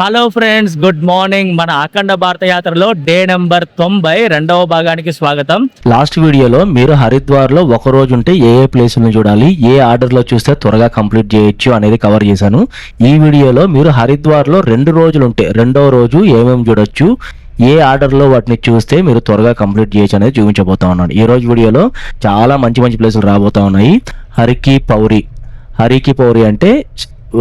Hello friends good morning మన అఖండ భారత యాత్రలో డే నెంబర్ తొంభై రెండవ భాగానికి స్వాగతం. లాస్ట్ వీడియోలో మీరు హరిద్వార్లో ఒక రోజు ఉంటే ఏ ఏ ప్లేసులను చూడాలి ఏ ఆర్డర్లో చూస్తే త్వరగా కంప్లీట్ చేయొచ్చు అనేది కవర్ చేశాను. ఈ వీడియోలో మీరు హరిద్వార్లో రెండు రోజులు ఉంటే రెండవ రోజు ఏమేమి చూడొచ్చు ఏ ఆర్డర్లో వాటిని చూస్తే మీరు త్వరగా కంప్లీట్ చేయొచ్చు అనేది చూపించబోతా ఉన్నాను. ఈ రోజు వీడియోలో చాలా మంచి మంచి ప్లేసులు రాబోతా ఉన్నాయి. హరికి పౌరి. హరికి పౌరి అంటే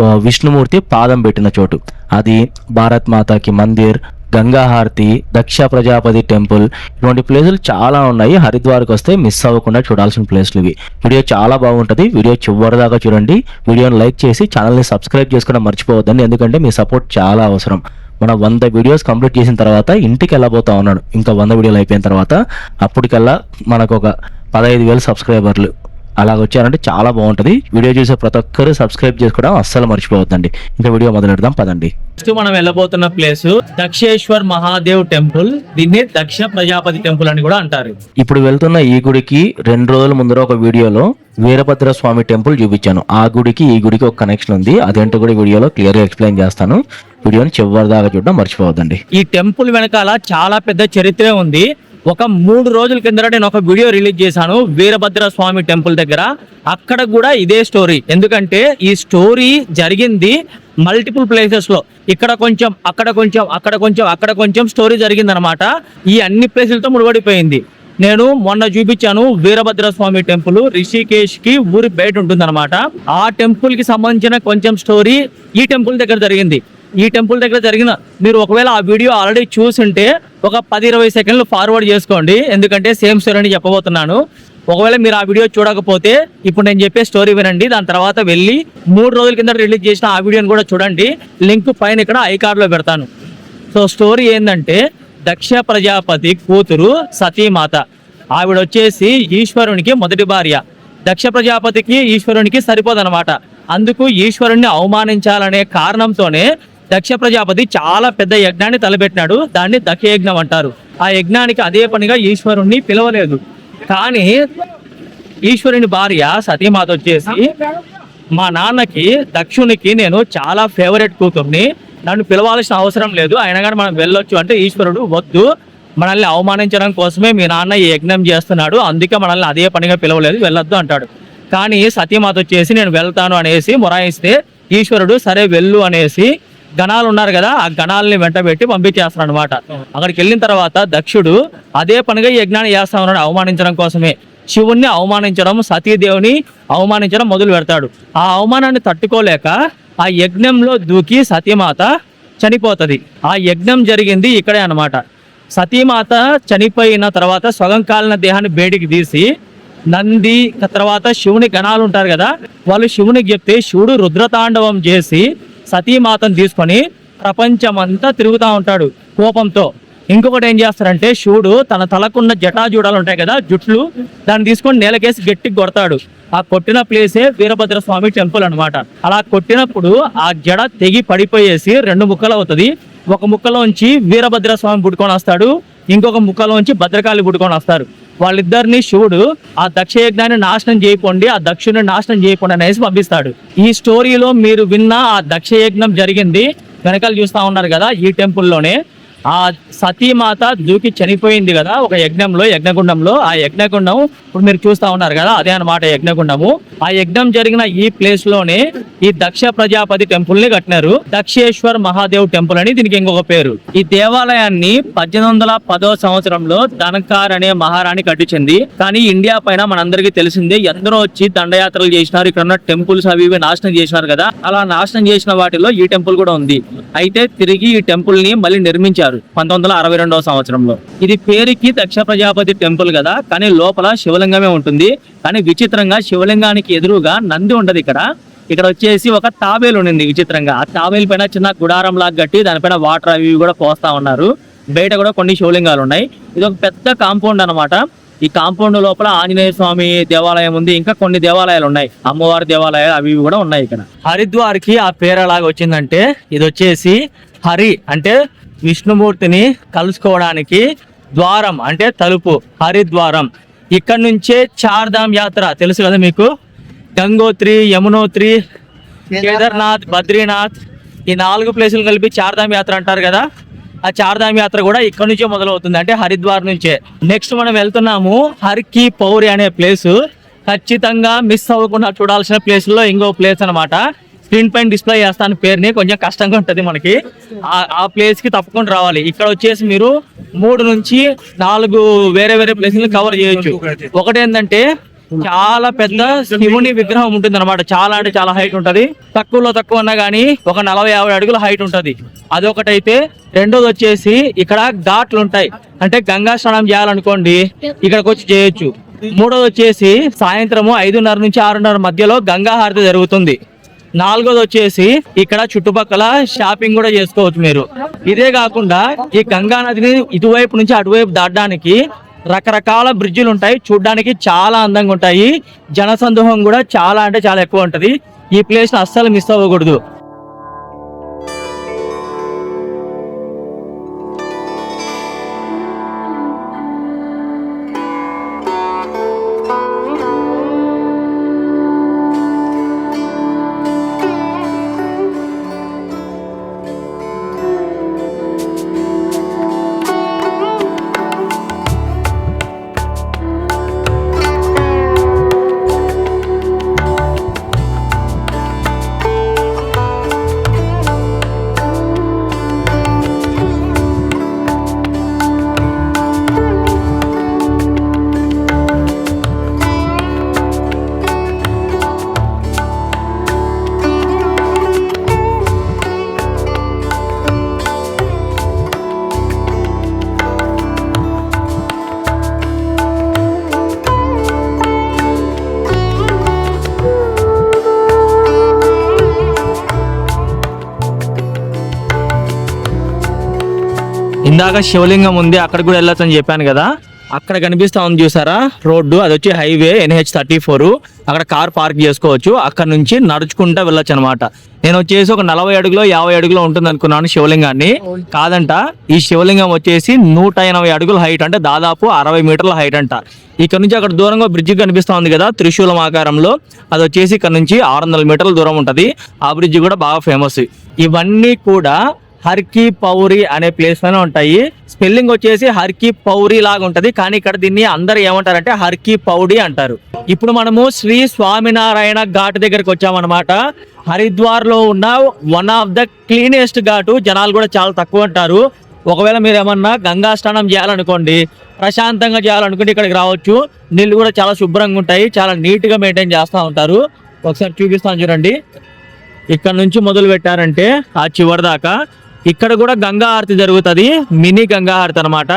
విష్ణుమూర్తి పాదం పెట్టిన చోటు. అది భారత్ మాతాకి మందిర్ గంగాహారతి దక్ష ప్రజాపతి టెంపుల్. ఇటువంటి ప్లేసులు చాలా ఉన్నాయి. హరిద్వార్కి వస్తే మిస్ అవ్వకుండా చూడాల్సిన ప్లేసులు ఇవి. వీడియో చాలా బాగుంటుంది. వీడియో చివరి దాకా చూడండి. వీడియోని లైక్ చేసి ఛానల్ని సబ్స్క్రైబ్ చేసుకోవడం మర్చిపోవద్దండి. ఎందుకంటే మీ సపోర్ట్ చాలా అవసరం. మన వంద వీడియోస్ కంప్లీట్ చేసిన తర్వాత ఇంటికి వెళ్ళబోతా ఉన్నాను. ఇంకా వంద వీడియోలు అయిపోయిన తర్వాత అప్పటికల్లా మనకు ఒక పదహైదు వేలు సబ్స్క్రైబర్లు. అలాగ వచ్చారంటే చాలా బాగుంటుంది. వీడియో చూసే ప్రతి ఒక్కరు సబ్స్క్రైబ్ చేసుకోవడం అస్సలు మర్చిపోవద్దండి. ఇంకా వీడియో మొదలెడదాం పదండి. నెక్స్ట్ మనం వెళ్ళబోతున్న ప్లేస్ దక్షేశ్వర్ మహాదేవ్ టెంపుల్. దీన్ని దక్ష ప్రజాపతి టెంపుల్ అని కూడా అంటారు. ఇప్పుడు వెళ్తున్న ఈ గుడికి రెండు రోజుల ముందర ఒక వీడియోలో వీరభద్ర స్వామి టెంపుల్ చూపించాను. ఆ గుడికి ఈ గుడికి ఒక కనెక్షన్ ఉంది. అదేంటో కూడా వీడియోలో క్లియర్గా ఎక్స్ప్లెయిన్ చేస్తాను. వీడియోని చివరి దాకా చూడడం మర్చిపోవద్దండి. ఈ టెంపుల్ వెనకాల చాలా పెద్ద చరిత్ర ఉంది. ఒక మూడు రోజుల కిందట నేను ఒక వీడియో రిలీజ్ చేశాను వీరభద్ర స్వామి టెంపుల్ దగ్గర. అక్కడ కూడా ఇదే స్టోరీ. ఎందుకంటే ఈ స్టోరీ జరిగింది మల్టిపుల్ ప్లేసెస్లో. ఇక్కడ కొంచెం అక్కడ కొంచెం అక్కడ కొంచెం అక్కడ కొంచెం స్టోరీ జరిగిందనమాట. ఈ అన్ని ప్లేసులతో ముడిపడిపోయింది. నేను మొన్న చూపించాను వీరభద్ర స్వామి టెంపుల్ రిషికేష్కి ఊరి బయట ఉంటుందన్నమాట ఆ టెంపుల్కి సంబంధించిన కొంచెం స్టోరీ ఈ టెంపుల్ దగ్గర జరిగింది. ఈ టెంపుల్ దగ్గర జరిగిన మీరు ఒకవేళ ఆ వీడియో ఆల్రెడీ చూసుంటే ఒక పది ఇరవై సెకండ్లు ఫార్వర్డ్ చేసుకోండి. ఎందుకంటే సేమ్ స్టోరీ అని చెప్పబోతున్నాను. ఒకవేళ మీరు ఆ వీడియో చూడకపోతే ఇప్పుడు నేను చెప్పే స్టోరీ వినండి. దాని తర్వాత వెళ్ళి మూడు రోజుల కింద రిలీజ్ చేసిన ఆ వీడియోని కూడా చూడండి. లింక్ పైన ఇక్కడ ఐకార్డ్లో పెడతాను. సో స్టోరీ ఏంటంటే దక్ష ప్రజాపతి కూతురు సతీమాత. ఆవిడ వచ్చేసి ఈశ్వరునికి మొదటి భార్య. దక్ష ప్రజాపతికి ఈశ్వరునికి సరిపోదన్నమాట. అందుకు ఈశ్వరుణ్ణి అవమానించాలనే కారణంతోనే దక్ష ప్రజాపతి చాలా పెద్ద యజ్ఞాన్ని తలపెట్టినాడు. దాన్ని దక్ష యజ్ఞం అంటారు. ఆ యజ్ఞానికి అదే పనిగా ఈశ్వరుణ్ణి పిలవలేదు. కానీ ఈశ్వరుని భార్య సతీమాత వచ్చేసి మా నాన్నకి దక్షునికి నేను చాలా ఫేవరెట్ కూతుర్ని. నన్ను పిలవాల్సిన అవసరం లేదు. అయినా కానీ మనం వెళ్ళొచ్చు అంటే ఈశ్వరుడు వద్దు. మనల్ని అవమానించడం కోసమే మీ నాన్న ఈ యజ్ఞం చేస్తున్నాడు. అందుకే మనల్ని అదే పనిగా పిలవలేదు. వెళ్ళొద్దు అంటాడు. కానీ సతీమాత వచ్చేసి నేను వెళ్తాను అనేసి మొరాయిస్తే ఈశ్వరుడు సరే వెళ్ళు అనేసి గణాలు ఉన్నారు కదా ఆ గణాలని వెంటబెట్టి పంపించేస్తారు అనమాట అక్కడికి వెళ్ళిన తర్వాత దక్షుడు అదే పనిగా యజ్ఞాన్ని చేస్తా ఉన్నాడు అవమానించడం కోసమే. శివుణ్ణి అవమానించడం సతీదేవిని అవమానించడం మొదలు పెడతాడు. ఆ అవమానాన్ని తట్టుకోలేక ఆ యజ్ఞంలో దూకి సతీమాత చనిపోతుంది. ఆ యజ్ఞం జరిగింది ఇక్కడే అనమాట సతీమాత చనిపోయిన తర్వాత సగం కాలిన దేహాన్ని బయటికి తీసి నంది తర్వాత శివుని గణాలు ఉంటారు కదా వాళ్ళు శివునికి చెప్తే శివుడు రుద్రతాండవం చేసి సతీమాతను తీసుకొని ప్రపంచమంతా తిరుగుతూ ఉంటాడు కోపంతో. ఇంకొకటి ఏం చేస్తారంటే శివుడు తన తలకున్న జటాజూడాలు ఉంటాయి కదా జుట్లు దాన్ని తీసుకొని నేలకేసి గట్టికి కొడతాడు. ఆ కొట్టిన ప్లేసే వీరభద్ర స్వామి టెంపుల్ అనమాట అలా కొట్టినప్పుడు ఆ జడ తెగి పడిపోయేసి రెండు ముక్కలు అవుతుంది. ఒక ముక్కలోంచి వీరభద్ర స్వామి పుట్టుకొని వస్తాడు ఇంకొక ముక్కలోంచి భద్రకాళి పుట్టుకొని వస్తారు. వాళ్ళిద్దరిని శివుడు ఆ దక్ష యజ్ఞాన్ని నాశనం చేయకండి ఆ దక్షుని నాశనం చేయకండి అనేసి పంపిస్తాడు. ఈ స్టోరీలో మీరు విన్న ఆ దక్ష యజ్ఞం జరిగింది వెనకాల చూస్తా ఉన్నారు కదా ఈ టెంపుల్లోనే ఆ సతీమాత దూకి చనిపోయింది కదా ఒక యజ్ఞంలో యజ్ఞగుండంలో. ఆ యజ్ఞగుండం ఇప్పుడు మీరు చూస్తా ఉన్నారు కదా అదే అన్నమాట యజ్ఞగుండము. ఆ యజ్ఞం జరిగిన ఈ ప్లేస్లోనే ఈ దక్ష ప్రజాపతి టెంపుల్ని కట్టినారు. దక్షేశ్వర్ మహాదేవ్ టెంపుల్ అని దీనికి ఇంకొక పేరు. ఈ దేవాలయాన్ని పద్దెనిమిది వందల పదో సంవత్సరంలో ధనకార్ అనే మహారాణి కట్టించింది. కానీ ఇండియా పైన మనందరికీ తెలిసిందే ఎందరో వచ్చి దండయాత్రలు చేసినారు. ఇక్కడ ఉన్న టెంపుల్స్ అవి ఇవి నాశనం చేసినారు కదా. అలా నాశనం చేసిన వాటిలో ఈ టెంపుల్ కూడా ఉంది. అయితే తిరిగి ఈ టెంపుల్ని మళ్ళీ నిర్మించారు. పంతొమ్మిది వందల అరవై రెండవ సంవత్సరంలో. ఇది పేరుకి దక్ష ప్రజాపతి టెంపుల్ కదా కానీ లోపల శివలింగమే ఉంటుంది. కానీ విచిత్రంగా శివలింగానికి ఎదురుగా నంది ఉండదు ఇక్కడ. ఇక్కడ వచ్చేసి ఒక తాబేలు ఉండింది విచిత్రంగా. ఆ తాబేలు పైన చిన్న గుడారం లాగా కట్టి దానిపైన వాటర్ అవి ఇవి కూడా పోస్తా ఉన్నారు. బయట కూడా కొన్ని శివలింగాలు ఉన్నాయి. ఇది ఒక పెద్ద కాంపౌండ్ అన్నమాట. ఈ కాంపౌండ్ లోపల ఆంజనేయ స్వామి దేవాలయం ఉంది. ఇంకా కొన్ని దేవాలయాలు ఉన్నాయి. అమ్మవారి దేవాలయాలు అవి ఇవి కూడా ఉన్నాయి ఇక్కడ. హరిద్వార్కి ఆ పేరు ఎలాగ వచ్చిందంటే ఇది వచ్చేసి హరి అంటే విష్ణుమూర్తిని కలుసుకోవడానికి ద్వారం అంటే తలుపు హరిద్వారం. ఇక్కడ నుంచే చార్ధామ్ యాత్ర తెలుసు కదా మీకు? గంగోత్రి యమునోత్రి కేదార్నాథ్ బద్రీనాథ్ ఈ నాలుగు ప్లేసులు కలిపి చార్ధామ్ యాత్ర అంటారు కదా? ఆ చార్ధామ్ యాత్ర కూడా ఇక్కడ నుంచే మొదలవుతుంది అంటే హరిద్వార్ నుంచే. నెక్స్ట్ మనం వెళ్తున్నాము హర్కి పౌరి అనే ప్లేస్. ఖచ్చితంగా మిస్ అవ్వకుండా చూడాల్సిన ప్లేస్లో ఇంకో ప్లేస్ అన్నమాట. స్క్రీన్ పైన డిస్ప్లే చేస్తాను పేరుని కొంచెం కష్టంగా ఉంటుంది మనకి. ఆ- ప్లేస్కి తప్పకుండా రావాలి. ఇక్కడ వచ్చేసి మీరు మూడు నుంచి నాలుగు వేరే వేరే ప్లేసులు కవర్ చేయొచ్చు. ఒకటి ఏంటంటే చాలా పెద్ద శివుని విగ్రహం ఉంటుంది అనమాట చాలా అంటే చాలా హైట్ ఉంటది. తక్కువలో తక్కువ ఉన్నా గానీ ఒక నలభై యాభై అడుగుల హైట్ ఉంటది. అదొకటైతే. రెండోది వచ్చేసి ఇక్కడ ఘాట్లు ఉంటాయి. అంటే గంగా స్నానం చేయాలనుకోండి ఇక్కడికి వచ్చి చేయొచ్చు. మూడోది వచ్చేసి సాయంత్రము ఐదున్నర నుంచి ఆరున్నర మధ్యలో గంగా హారతి జరుగుతుంది. నాలుగోది వచ్చేసి ఇక్కడ చుట్టుపక్కల షాపింగ్ కూడా చేసుకోవచ్చు మీరు. ఇదే కాకుండా ఈ గంగా నదిని ఇటువైపు నుంచి అటువైపు దాటడానికి రకరకాల బ్రిడ్జిలు ఉంటాయి. చూడడానికి చాలా అందంగా ఉంటాయి. జనసందోహం కూడా చాలా అంటే చాలా ఎక్కువ ఉంటది. ఈ ప్లేస్ అస్సలు మిస్ అవ్వకూడదు. ఇందాక శివలింగం ఉంది అక్కడ కూడా వెళ్ళొచ్చు అని చెప్పాను కదా. అక్కడ కనిపిస్తా ఉంది చూసారా? రోడ్డు అది వచ్చి హైవే ఎన్హెచ్ థర్టీ ఫోర్. అక్కడ కార్ పార్క్ చేసుకోవచ్చు. అక్కడ నుంచి నడుచుకుంటా వెళ్ళొచ్చు అనమాట నేను వచ్చేసి ఒక నలభై అడుగులో యాభై అడుగులో ఉంటుంది అనుకున్నాను శివలింగాన్ని. కాదంట ఈ శివలింగం వచ్చేసి నూట ఎనభై అడుగుల హైట్ అంటే దాదాపు అరవై మీటర్ల హైట్ అంట. ఇక్కడ నుంచి అక్కడ దూరంగా బ్రిడ్జ్ కనిపిస్తూ ఉంది కదా త్రిశూలం ఆకారంలో. అది వచ్చేసి ఇక్కడ నుంచి ఆరు వందల మీటర్ల దూరం ఉంటుంది. ఆ బ్రిడ్జ్ కూడా బాగా ఫేమస్ ఇవన్నీ కూడా హర్కి పౌరి అనే ప్లేస్లోనే ఉంటాయి. స్పెల్లింగ్ వచ్చేసి హర్కి పౌరి లాగా ఉంటది. కానీ ఇక్కడ దీన్ని అందరు ఏమంటారంటే హర్కి పౌడి అంటారు. ఇప్పుడు మనము శ్రీ స్వామినారాయణ ఘాట్ దగ్గరికి వచ్చామన్నమాట. హరిద్వార్లో ఉన్న వన్ ఆఫ్ ద క్లీనెస్ట్ ఘాటు. జనాలు కూడా చాలా తక్కువ అంటారు ఒకవేళ మీరు ఏమన్నా గంగా స్నానం చేయాలనుకోండి ప్రశాంతంగా చేయాలనుకుంటే ఇక్కడికి రావచ్చు. నీళ్ళు కూడా చాలా శుభ్రంగా ఉంటాయి. చాలా నీట్గా మెయింటైన్ చేస్తూ ఉంటారు. ఒకసారి చూపిస్తాను చూడండి. ఇక్కడ నుంచి మొదలు పెట్టారంటే ఆ చివరి దాకా. ఇక్కడ కూడా గంగా హారతి జరుగుతుంది మినీ గంగా హారతి అనమాట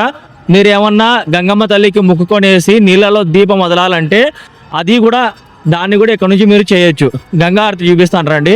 మీరు ఏమన్నా గంగమ్మ తల్లికి ముక్కుకొనేసి నీళ్ళలో దీపం వదలాలంటే అది కూడా దాన్ని కూడా ఇక్కడ నుంచి మీరు చేయొచ్చు. గంగా హారతి చూపిస్తాను రండి.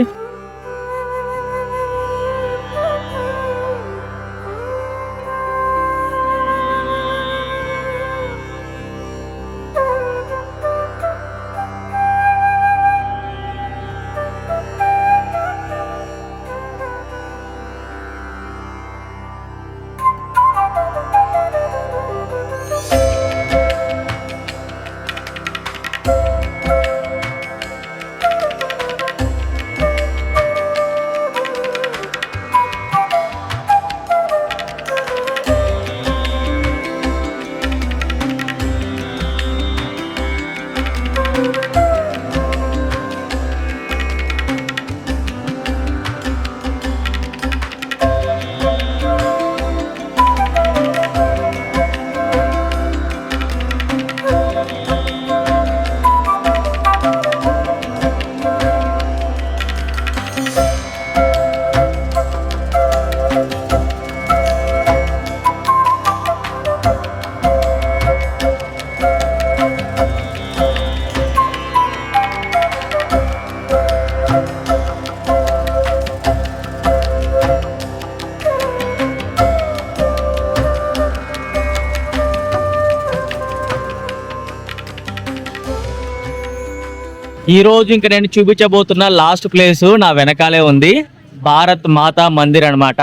ఈ రోజు ఇంక నేను చూపించబోతున్న లాస్ట్ ప్లేస్ నా వెనకాలే ఉంది. భారత్ మాతా మందిర్ అనమాట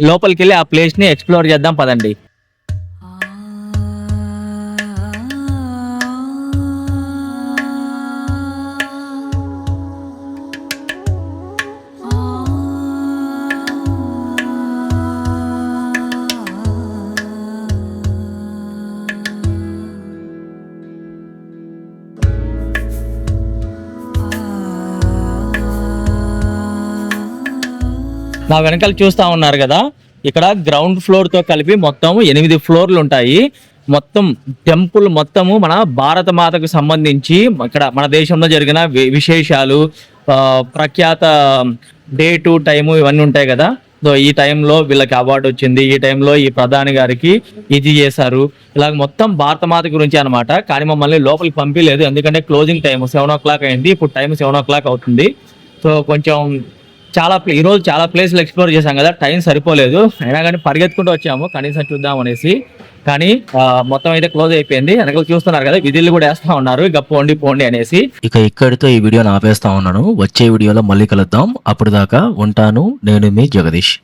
లోపలికి వెళ్ళి ఆ ప్లేస్ని ఎక్స్ప్లోర్ చేద్దాం పదండి. నా వెనకాల చూస్తా ఉన్నారు కదా ఇక్కడ గ్రౌండ్ ఫ్లోర్తో కలిపి మొత్తం ఎనిమిది ఫ్లోర్లు ఉంటాయి. మొత్తం టెంపుల్ మొత్తము మన భారత మాతకు సంబంధించి ఇక్కడ మన దేశంలో జరిగిన విశేషాలు ప్రఖ్యాత ప్రఖ్యాత డేటు టైము ఇవన్నీ ఉంటాయి కదా. సో ఈ టైంలో వీళ్ళకి అవార్డు వచ్చింది. ఈ టైంలో ఈ ప్రధాని గారికి ఇది చేశారు. ఇలాగ మొత్తం భారత మాత గురించి అనమాట కానీ మమ్మల్ని లోపలికి పంపించలేదు ఎందుకంటే closing time seven o'clock అయింది. ఇప్పుడు టైం సెవెన్ ఓ క్లాక్ అవుతుంది. సో కొంచెం చాలా ఈరోజు చాలా ప్లేస్లు ఎక్స్ప్లోర్ చేశాం కదా టైం సరిపోలేదు. అయినా కానీ పరిగెత్తుకుంటూ వచ్చాము కనీసం చూద్దాం అనేసి. కానీ మొత్తం అయితే క్లోజ్ అయిపోయింది. వెనకాల చూస్తున్నారు కదా విధులు కూడా వేస్తా ఉన్నారు. ఇక పోండి పోండి అనేసి. ఇక ఇక్కడితో ఈ వీడియోని ఆపేస్తా ఉన్నాను. వచ్చే వీడియోలో మళ్ళీ కలుద్దాం. అప్పుడు దాకా ఉంటాను నేను మీ జగదీష్.